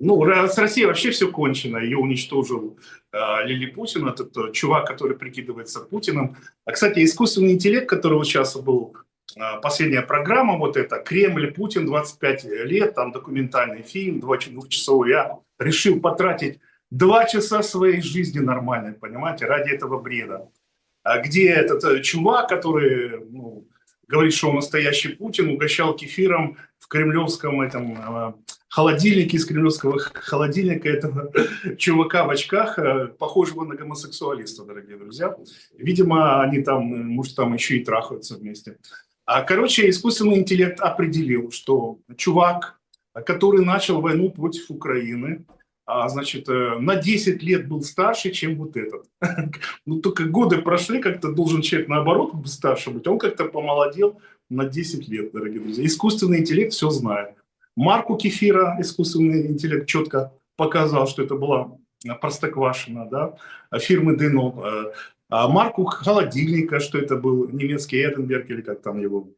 Ну, с Россией вообще все кончено. Ее уничтожил э, Лили Путин, этот э, чувак, который прикидывается Путиным. А, кстати, искусственный интеллект, который сейчас был, э, последняя программа, вот это «Кремль, Путин, 25 лет», там документальный фильм, двухчасовой, я решил потратить два часа своей жизни нормальной, понимаете, ради этого бреда. А где этот э, чувак, который ну, говорит, что он настоящий Путин, угощал кефиром в кремлевском этом э, холодильнике из кремлевского холодильника этого чувака в очках, э, похожего на гомосексуалиста, дорогие друзья. Видимо, они там, может, там еще и трахаются вместе. А, короче, искусственный интеллект определил, что чувак, который начал войну против Украины, а, значит, э, на 10 лет был старше, чем вот этот. Ну, только годы прошли, как-то должен человек, наоборот, старше быть. Он как-то помолодел на 10 лет, дорогие друзья. Искусственный интеллект все знает. Марку кефира искусственный интеллект четко показал, что это была простоквашина, да, фирмы Дено. Э, а марку холодильника, что это был немецкий Эденберг или как там его.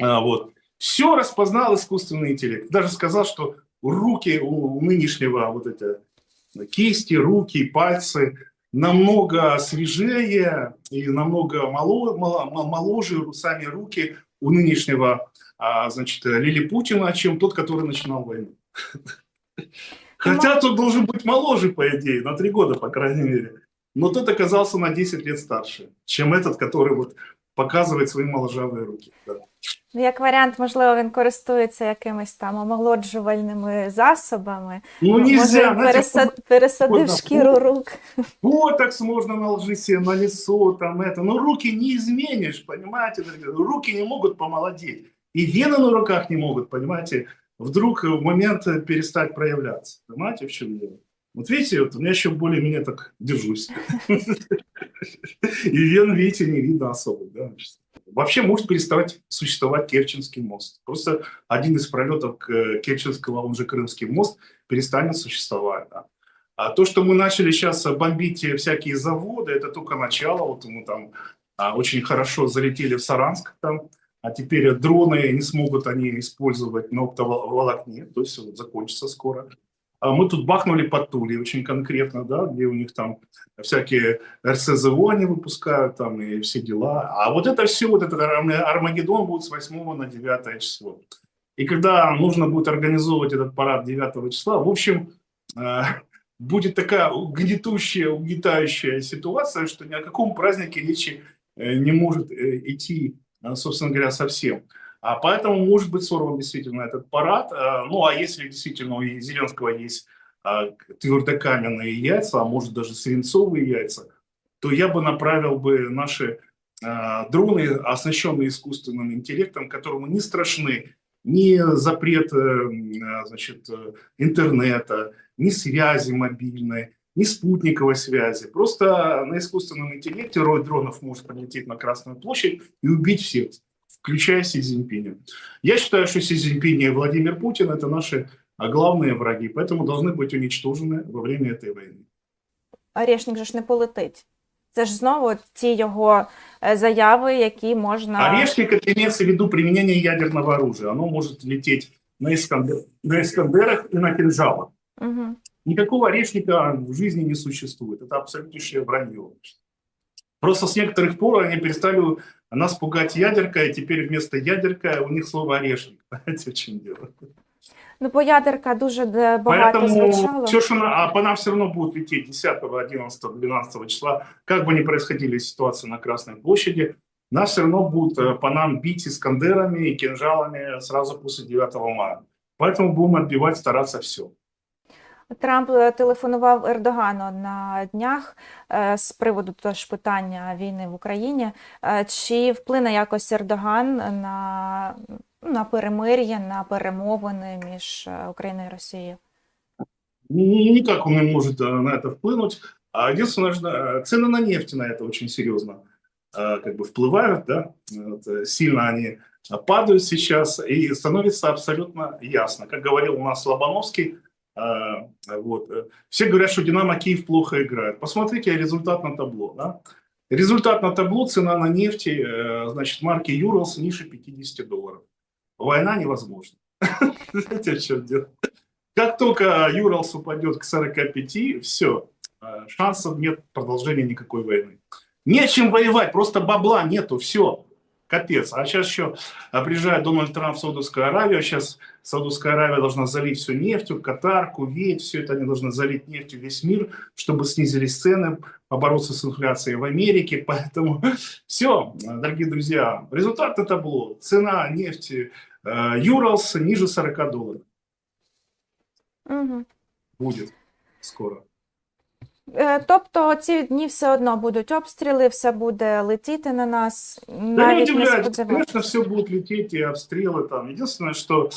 А, вот. Все распознал искусственный интеллект. Даже сказал, что руки у нынешнего вот эти кисти, руки, пальцы намного свежее и намного моложе, моложе сами руки у нынешнего а, значит, Лили Путина, чем тот, который начинал войну. Хотя тот должен быть моложе, по идее, на три года, по крайней мере. Но тот оказался на 10 лет старше, чем этот, который вот показывает свои моложавые руки. Да. Ну, як варіант, можливо, він користується якимись там омолоджувальними засобами. Ну, нельзя, Може, пересад, пересадив шкіру рук. Ботокс можно наложить себе на лицо, там это. Но руки не изменишь, понимаете? Руки не могут помолодеть. И вены на руках не могут, понимаете, вдруг в момент перестать проявляться. Понимаете, в чем дело? Вот видите, вот у меня еще более-менее так держусь. И вен, видите, не видно особо. Вообще может переставать существовать Керченский мост. Просто один из пролетов Керченского, он же Крымский мост, перестанет существовать. Да? А то, что мы начали сейчас бомбить всякие заводы, это только начало. Вот мы там а, очень хорошо залетели в Саранск, там, а теперь дроны не смогут они использовать на оптоволокне, то есть вот, закончится скоро. А мы тут бахнули под Тулей очень конкретно, да, где у них там всякие РСЗО они выпускают там и все дела. А вот это все, вот этот Армагеддон будет с 8 на 9 число. И когда нужно будет организовывать этот парад 9 числа, в общем, э, будет такая гнетущая, угнетающая ситуация, что ни о каком празднике речи э, не может э, идти, собственно говоря, совсем. А поэтому может быть сорван действительно этот парад. Э, ну а если действительно у Зеленского есть э, твердокаменные яйца, а может даже свинцовые яйца, то я бы направил бы наши э, дроны, оснащенные искусственным интеллектом, которому не страшны ни запрет значит, интернета, ни связи мобильной, ни спутниковой связи. Просто на искусственном интеллекте рой дронов может полететь на Красную площадь и убить всех включая Си Цзиньпиня. Я считаю, что Си Цзиньпинь и Владимир Путин – это наши главные враги, поэтому должны быть уничтожены во время этой войны. Орешник же ж не полетить. Це ж знову ті його заяви, які можна. Орешник – это имеется в виду применение ядерного оружия. Оно может лететь на, Искандер... на Искандерах и на кинжалах. Угу. Никакого орешника в жизни не существует. Это абсолютнейшее вранье. Просто с некоторых пор они перестали нас пугать ядерка, и теперь вместо ядерка у них слово орешник. Понимаете, в чем дело? Ну, по ядерка дуже багато Поэтому звучало. все, что а по нам все равно будут лететь 10, 11, 12 числа, как бы ни происходили ситуации на Красной площади, нас все равно будут э, по нам бить искандерами и кинжалами сразу после 9 мая. Поэтому будем отбивать, стараться все. Трамп е, телефонував Ердогану на днях е, з приводу теж питання війни в Україні. Е, чи вплине якось Ердоган на на перемир'я, на перемовини між Україною і Росією? Никак он не может на это вплинуть. А единственное, цены на нефть на это очень серьезно как бы впливают, да, вот, сильно они падают сейчас, и становится абсолютно ясно. Как говорил у нас Лобановский, а, вот. Э, все говорят, что Динамо Киев плохо играет. Посмотрите результат на табло. Да? Результат на табло, цена на нефти, э, значит, марки Юралс ниже 50 долларов. Война невозможна. Знаете, в чем дело? Как только Юралс упадет к 45, все, шансов нет продолжения никакой войны. Нечем воевать, просто бабла нету, все, капец. А сейчас еще приезжает Дональд Трамп в Саудовскую Аравию, сейчас Саудовская Аравия должна залить все нефтью, Катар, Кувейт, все это они должны залить нефтью весь мир, чтобы снизились цены, побороться с инфляцией в Америке. Поэтому все, дорогие друзья, результат это табло. Цена нефти э, Юралс ниже 40 долларов. Угу. Будет скоро. Е, Тобто ці дні все одно будуть обстріли, все буде летіти на нас, Да не навіть не удивляйтесь, сподіваємося. конечно, все будет лететь и обстрелы там. Единственное, что,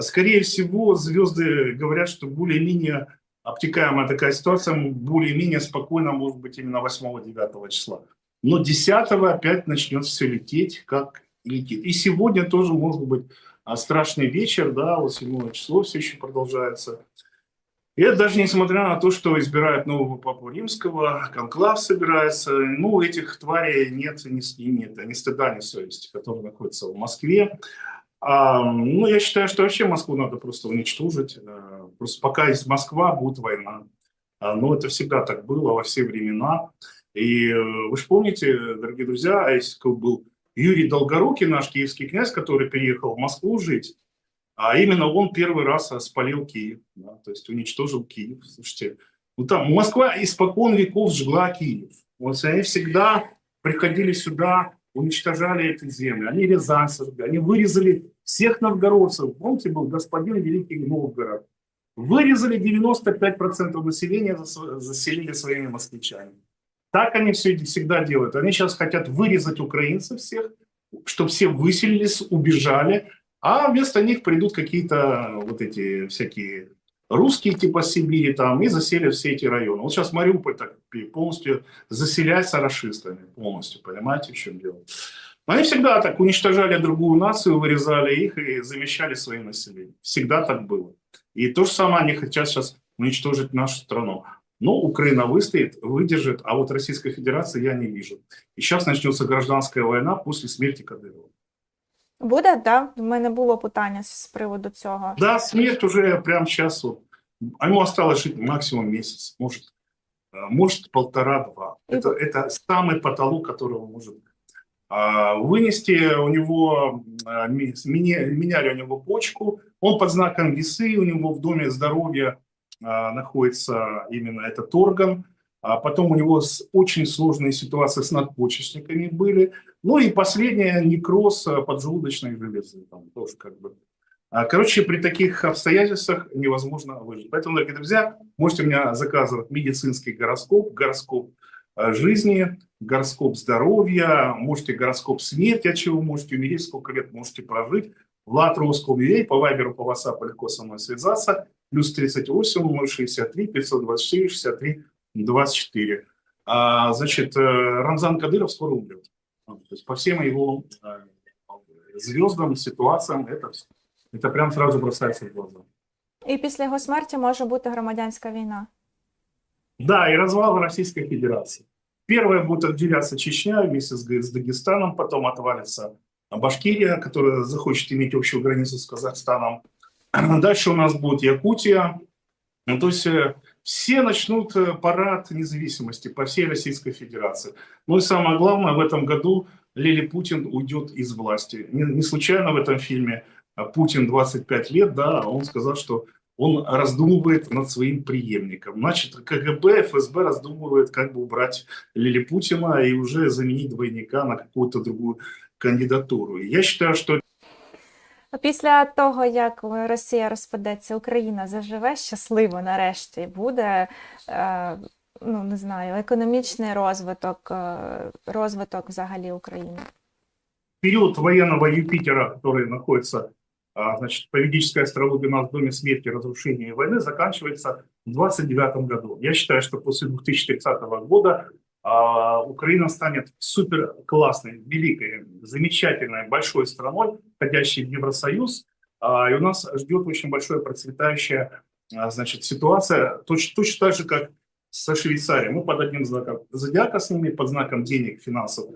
скорее всего, звезды говорят, что более-менее обтекаемая такая ситуация, более-менее спокойно может быть именно 8-9 числа. Но 10 опять начнет все лететь, как летит. И сегодня тоже может быть а, страшный вечер, да, вот 7 число все еще продолжается. И это даже несмотря на то, что избирают нового папу римского, конклав собирается, ну, этих тварей нет ни, нет, ни стыда, ни совести, которые находятся в Москве. А, ну, я считаю, что вообще Москву надо просто уничтожить. А, Просто пока есть Москва, будет война. А, Но это всегда так было во все времена. И э, вы же помните, дорогие друзья, а если был Юрий Долгорукий, наш киевский князь, который переехал в Москву жить, а именно он первый раз спалил Киев, да, то есть уничтожил Киев. Слушайте, ну там Москва испокон веков жгла Киев. Вот они всегда приходили сюда, уничтожали эти земли. Они сожгли, они вырезали всех новгородцев. Помните, был господин Великий Новгород. Вырезали 95% населения, зас- заселили своими москвичами. Так они все всегда делают. Они сейчас хотят вырезать украинцев всех, чтобы все выселились, убежали, а вместо них придут какие-то вот эти всякие русские типа Сибири там и заселят все эти районы. Вот сейчас Мариуполь так полностью заселяется расистами, полностью, понимаете, в чем дело? Они всегда так уничтожали другую нацию, вырезали их и замещали своим населением. Всегда так было. И то же самое они хотят сейчас уничтожить нашу страну. Но Украина выстоит, выдержит, а вот Российской Федерации я не вижу. И сейчас начнется гражданская война после смерти Кадырова. Буде, да? У мене було питання з приводу цього. Да, смерть уже прямо. Вот. А ему осталось жить максимум месяц, может, э, может полтора-два. Это, это самый потолок, которого может а, вынести. У него а, меняли у него почку. Он под знаком весы, у него в доме здоровья а, находится именно этот орган. Потом у него очень сложные ситуации с надпочечниками были. Ну и последнее, некроз а, поджелудочной железы. Там тоже как бы а, Короче, при таких обстоятельствах невозможно выжить. Поэтому, дорогие друзья, можете у меня заказывать медицинский гороскоп, гороскоп э, жизни, гороскоп здоровья, можете гороскоп смерти, от чего можете умереть, сколько лет можете прожить. Влад Русского умереть, по Вайберу, по WhatsApp легко со мной связаться. Плюс 38 063 524 63 24. А, значит, э, Рамзан Кадыров скоро умрет. То есть по всем его э, звездам, ситуациям это всё. Это прям сразу бросается в глаза. І після його смерті може бути громадянська війна. Да, и развал Российской Федерации. Первая будет отделяться Чечня вместе с, Г- с Дагестаном, потом отвалится Башкирия, которая захочет иметь общую границу с Казахстаном. Дальше у нас будет Якутия. Ну, то есть э, все начнут э, парад независимости по всей Российской Федерации. Ну и самое главное, в этом году Лили Путин уйдет из власти. Не, не случайно в этом фильме а, Путин 25 лет, да, он сказал, что он раздумывает над своим преемником. Значит, КГБ, ФСБ раздумывает, как бы убрать Лили Путина и уже заменить двойника на какую-то другую кандидатуру. Я считаю, что Після того, як Росія розпадеться, Україна заживе щасливо нарешті. Буде, е, ну не знаю, економічний розвиток, е, розвиток взагалі України. период военного Юпитера, который находится, а, значит, по ведической у нас в Доме смерти, разрушения и войны, заканчивается в 29 году. Я считаю, что после 2030 года Украина станет супер классной, великой, замечательной, большой страной, входящей в Евросоюз. А, И у нас ждет очень большая процветающая а, значит, ситуация, точно, точно так же, как со Швейцарией. Мы под одним знаком зодиака с ними, под знаком денег, финансов,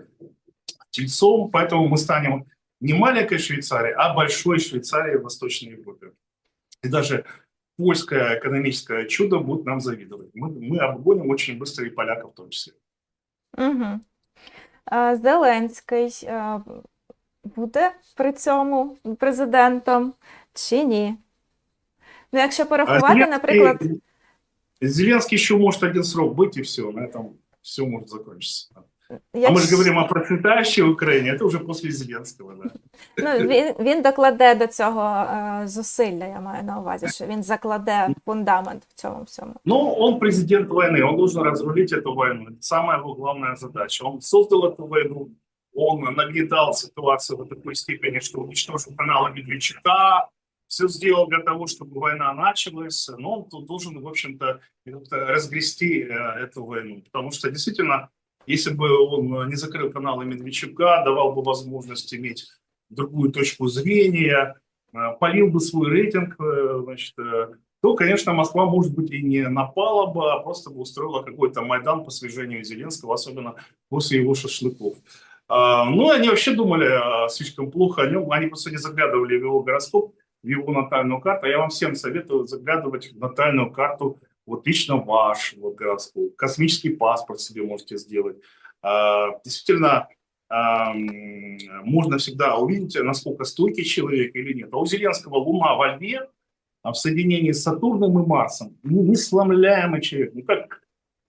тельцом, поэтому мы станем не маленькой Швейцарией, а большой Швейцарией в Восточной Европе. И даже польское экономическое чудо будут нам завидовать. Мы, мы обгоним очень быстро и поляков в том числе. Угу. Зеленський е, буде при цьому президентом чи ні? Ну, якщо А порахувати, Зеленский- наприклад, Зеленский еще может один срок быть, и все, на этом все может закончиться. А мы якщо- же говорим о процветающей Украине, это уже после Зеленского, да. Ну, він, він докладе до цього е, зусилля, я маю на увазі, що він закладе фундамент в цьому всьому. Но он президент войны, он должен разрулить эту войну. Это самая его главная задача. Он создал эту войну, он нагнетал ситуацию до такой степени, что уничтожил каналы Медведчука, все сделал для того, чтобы война началась, но он тут должен, в общем-то, как-то разгрести э, эту войну. Потому что действительно, если бы он э, не закрыл каналы Медведчука, давал бы возможность иметь другую точку зрения, э, полил бы свой рейтинг, э, значит, то, конечно, Москва, может быть, и не напала бы, а просто бы устроила какой-то Майдан по свержению Зеленского, особенно после его шашлыков. А, Ну, они вообще думали а, слишком плохо о нем. Они, по сути, заглядывали в его гороскоп, в его натальную карту. Я вам всем советую заглядывать в натальную карту, вот лично ваш вот гороскоп. Космический паспорт себе можете сделать. А, Действительно, можно всегда увидеть, насколько стойкий человек или нет. А у Зеленского Луна во льве, а в соединении с Сатурном и Марсом, несломляемый человек. Ну, как,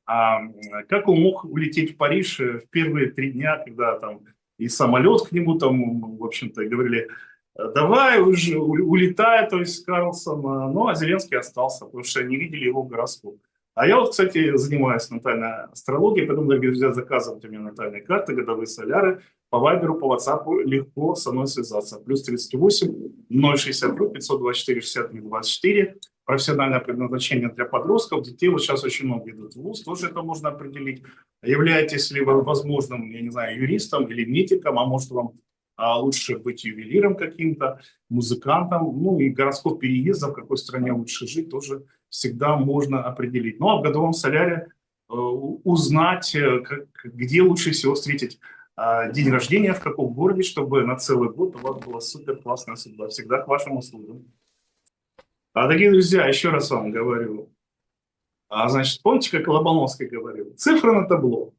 а, как он мог улететь в Париж э, в первые три дня, когда там и самолет к нему там, в общем-то, говорили, «Э, давай уже у- улетай, то есть Карлсон, а, ну, а Зеленский остался, потому что не видели его гороскоп. А я вот, кстати, занимаюсь натальной астрологией, поэтому, дорогие друзья, заказывайте мне натальные карты, годовые соляры, по Вайберу, по WhatsApp легко со мной связаться. Плюс 38 063 524 63 24. Профессиональное предназначение для подростков, детей. Вот сейчас очень много идут в ВУЗ, тоже это можно определить. Являетесь ли вы возможным, я не знаю, юристом или медиком, а может вам а, лучше быть ювелиром каким-то, музыкантом, ну и гороскоп переезда, в какой стране лучше жить, тоже всегда можно определить. Ну а в годовом соляре э, узнать, э, как- где лучше всего встретить а, день рождения, в каком городе, чтобы на целый год у вас была супер классная судьба. Всегда к вашим услугам. А, дорогие друзья, еще раз вам говорю. А, значит, помните, как Лобановский говорил? Цифры на табло.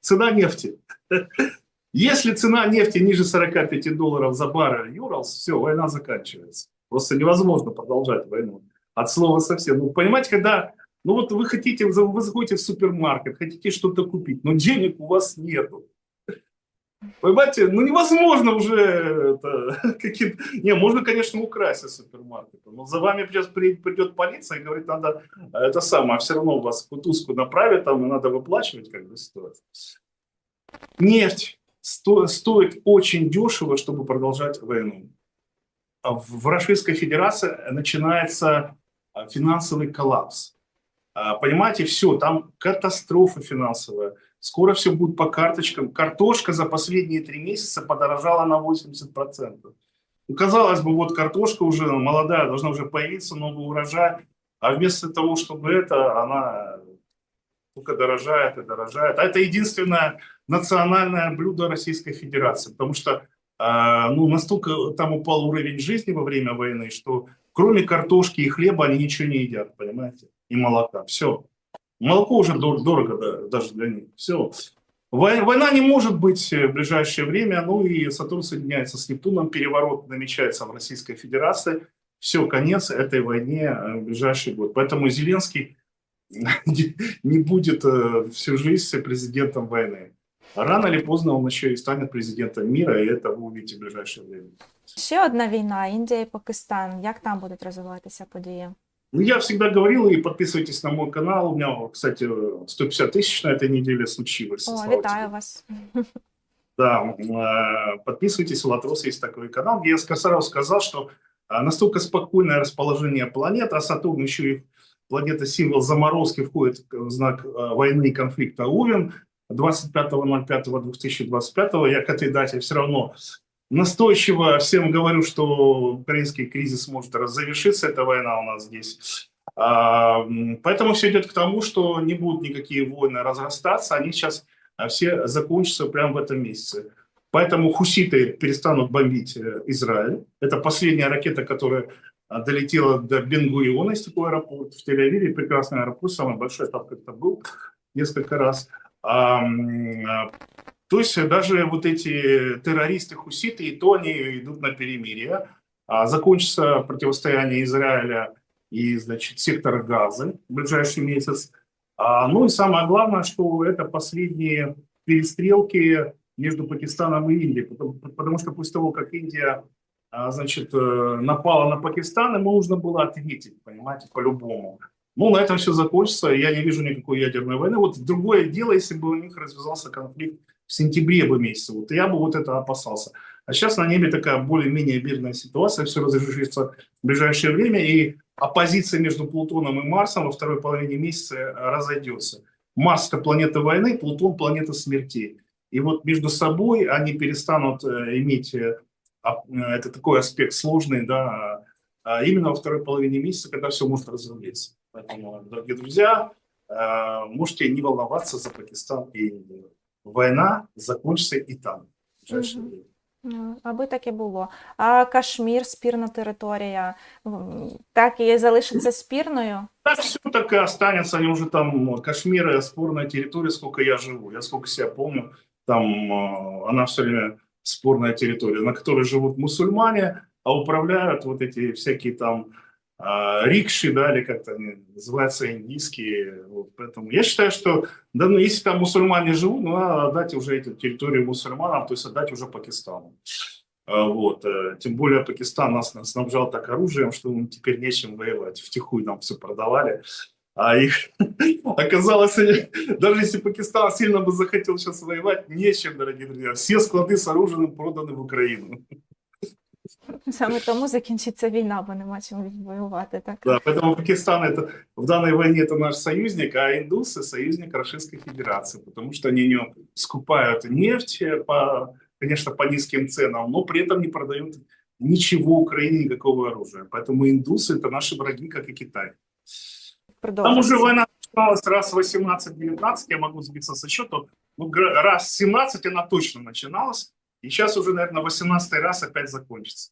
Цена нефти. Если цена нефти ниже 45 долларов за баррель Юралс, все, война заканчивается. Просто невозможно продолжать войну. От слова совсем. Ну, понимаете, когда ну вот вы хотите, вы заходите в супермаркет, хотите что-то купить, но денег у вас нету. Понимаете, ну невозможно уже это каким Не, можно, конечно, украсть из супермаркета, но за вами сейчас при- придет полиция и говорит, надо э, это самое, а все равно вас в кутузку направят, там и надо выплачивать, как бы ситуация. Нефть сто- стоит очень дешево, чтобы продолжать войну. А В Российской Федерации начинается а, финансовый коллапс. А, Понимаете, все, там катастрофа финансовая. Скоро все будет по карточкам. Картошка за последние три месяца подорожала на 80%. Ну, казалось бы, вот картошка уже молодая, должна уже появиться, новый урожай. А вместо того, чтобы это, она только дорожает и дорожает. А это единственное национальное блюдо Российской Федерации, потому что а, ну, настолько там упал уровень жизни во время войны, что кроме картошки и хлеба они ничего не едят, понимаете? И молока. Все. Молоко уже дор- дорого да, даже для них. Все. Война не может быть в ближайшее время. Ну и Сатурн соединяется с Нептуном. Переворот намечается в Российской Федерации. Все, конец этой войне э, в ближайший год. Поэтому Зеленский не будет э, всю жизнь президентом войны Рано или поздно он еще и станет президентом мира, и это вы увидите в ближайшее время. Ще одна війна Індія і Пакистан. Як там будуть розвиватися події? Ну, я всегда говорил, и подписывайтесь на мой канал. У меня, кстати, 150 тысяч на этой неделе случилось. О, слава вітаю тебе. вас. Да, э, подписывайтесь, у Латрос есть такой канал, где я сразу сказал, что э, настолько спокойное расположение планет, а Сатурн еще и планета символ заморозки входит в знак э, войны и конфликта Овен 25.05.2025. Я к этой дате все равно настойчиво всем говорю, что украинский кризис может завершиться, эта война у нас здесь. А, Поэтому все идет к тому, что не будут никакие войны разрастаться, они сейчас а, все закончатся прямо в этом месяце. Поэтому хуситы перестанут бомбить э, Израиль. Это последняя ракета, которая а, долетела до Бенгуиона, есть такой аэропорт в Тель-Авиве, прекрасный аэропорт, самый большой, там как-то был несколько раз. А, то есть даже вот эти террористы хуситы, и то они идут на перемирие. А закончится противостояние Израиля и, значит, сектора Газы в ближайший месяц. А, ну и самое главное, что это последние перестрелки между Пакистаном и Индией, потому, потому что после того, как Индия значит, э, напала на Пакистан, ему нужно было ответить, понимаете, по-любому. Ну, на этом все закончится, я не вижу никакой ядерной войны. Вот другое дело, если бы у них развязался конфликт в сентябре бы месяце, вот я бы вот это опасался. А сейчас на небе такая более-менее мирная ситуация, все разрешится в ближайшее время, и оппозиция между Плутоном и Марсом во второй половине месяца разойдется. Марс – это планета войны, Плутон – планета смерти. И вот между собой они перестанут э, иметь, э, это такой аспект сложный, да, а именно во второй половине месяца, когда все может разрулиться. Поэтому, дорогие друзья, э, можете не волноваться за Пакистан и Индию. Война закончится и там. В ближайшее время. Ну, Аби так і було. А Кашмір, спірна територія, м, так і залишиться спірною? Так все так и останется, они уже там, ну, Кашмир, э, спорная территория, сколько я живу, я сколько себя помню, там э, она все время спорная территория, на которой живут мусульмане, а управляют вот эти всякие там а, рикши, да, или как-то они называются индийские. Вот, поэтому я считаю, что да, ну, если там мусульмане живут, ну, надо отдать уже эту территорию мусульманам, то есть отдать уже Пакистану. А, Вот. э, Тем более Пакистан нас снабжал так оружием, что ну, теперь нечем воевать. Втихую нам все продавали. А их оказалось, даже если Пакистан сильно бы захотел сейчас воевать, нечем, дорогие друзья. Все склады с оружием проданы в Украину. Саме тому закінчиться війна, бо нема чим воювати. Так? Да, поэтому Пакистан это в данной войне это наш союзник, а индусы союзник Российской Федерации, потому что они у него скупают нефть э, по, конечно, по низким ценам, но при этом не продают ничего Украине, никакого оружия. Поэтому индусы это наши враги, как и Китай. Там уже Продовжується. война начиналась раз 18-19, я могу сбиться со счету, ну, гра- раз 17 она точно начиналась, и сейчас уже, наверное, 18 раз опять закончится.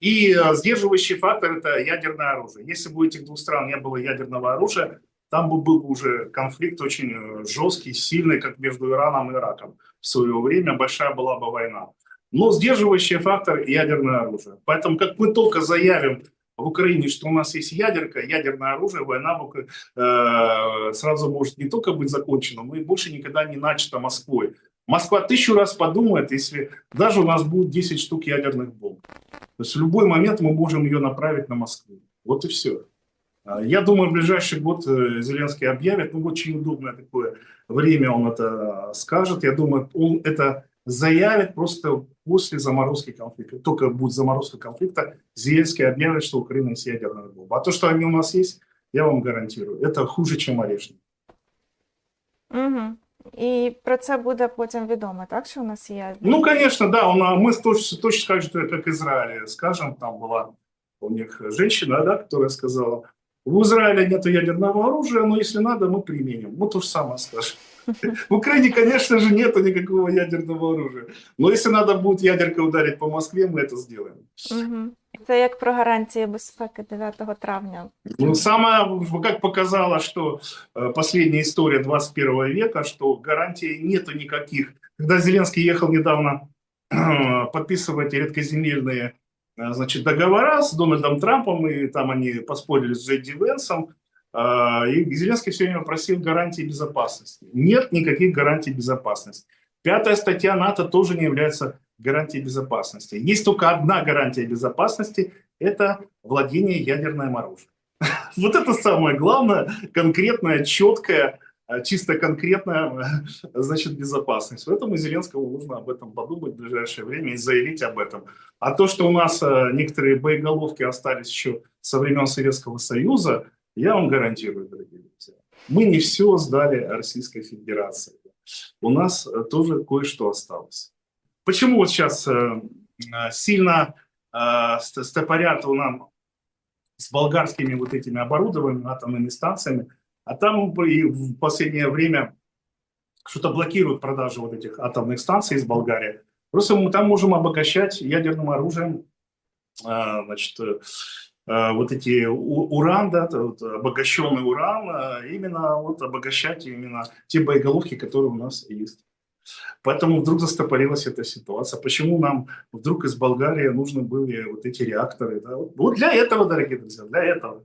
И э, сдерживающий фактор – это ядерное оружие. Если бы у этих двух стран не было ядерного оружия, там бы был бы уже конфликт очень э, жесткий, сильный, как между Ираном и Ираком. В свое время большая была бы война. Но сдерживающий фактор – ядерное оружие. Поэтому как мы только заявим в Украине, что у нас есть ядерка, ядерное оружие, война в э, сразу может не только быть закончена, но и больше никогда не начата Москвой. Москва тысячу раз подумает, если даже у нас будет 10 штук ядерных бомб. То есть в любой момент мы можем ее направить на Москву. Вот и все. Я думаю, в ближайший год э, Зеленский объявит, ну, очень удобное такое время он это скажет. Я думаю, он это заявит просто после заморозки конфликта. Только будет заморозка конфликта, Зеленский объявит, что Украина есть ядерная бомба. А то, что они у нас есть, я вам гарантирую, это хуже, чем орешник. Угу. І про це буде потім відомо, так? Що у нас є. Ну, конечно, да, он, а мы точно, точно так же, как Израиль, скажем, там была у них женщина, да, которая сказала, в Израиле нет ядерного оружия, но если надо, мы применим. Мы то же самое скажем. В Украине, конечно же, нету никакого ядерного оружия. Но если надо будет ядеркой ударить по Москве, мы это сделаем. Угу. Це як про гарантії безпеки 9 травня. Ну, самое, как показало, что э, последняя история 21 века, что гарантий нету никаких. Когда Зеленский ехал недавно подписывать редкоземельные э, значит, договора с Дональдом Трампом, и там они поспорили с Джей Ди Венсом, э, и Зеленский все время просил гарантии безопасности. Нет никаких гарантий безопасности. Пятая статья НАТО тоже не является гарантией безопасности. Есть только одна гарантия безопасности – это владение ядерным оружием. Вот это самое главное, конкретное, четкое, э, чисто конкретная значит, безопасность. Поэтому Зеленскому нужно об этом подумать в ближайшее время и заявить об этом. А то, что у нас э, некоторые боеголовки остались еще со времен Советского Союза, я вам гарантирую, дорогие друзья, мы не все сдали Российской Федерации. У нас э, тоже кое-что осталось. Почему вот сейчас э, э, сильно э, ст- стопорят у нам с болгарскими вот этими оборудованиями, атомными станциями, а там и в последнее время что-то блокируют продажу вот этих атомных станций из Болгарии. Просто мы там можем обогащать ядерным оружием, значит, вот эти уран, да, обогащенный уран, именно вот обогащать именно те боеголовки, которые у нас есть. Поэтому вдруг застопорилась эта ситуация. Почему нам вдруг из Болгарии нужны были вот эти реакторы? Да? Вот для этого, дорогие друзья, для этого.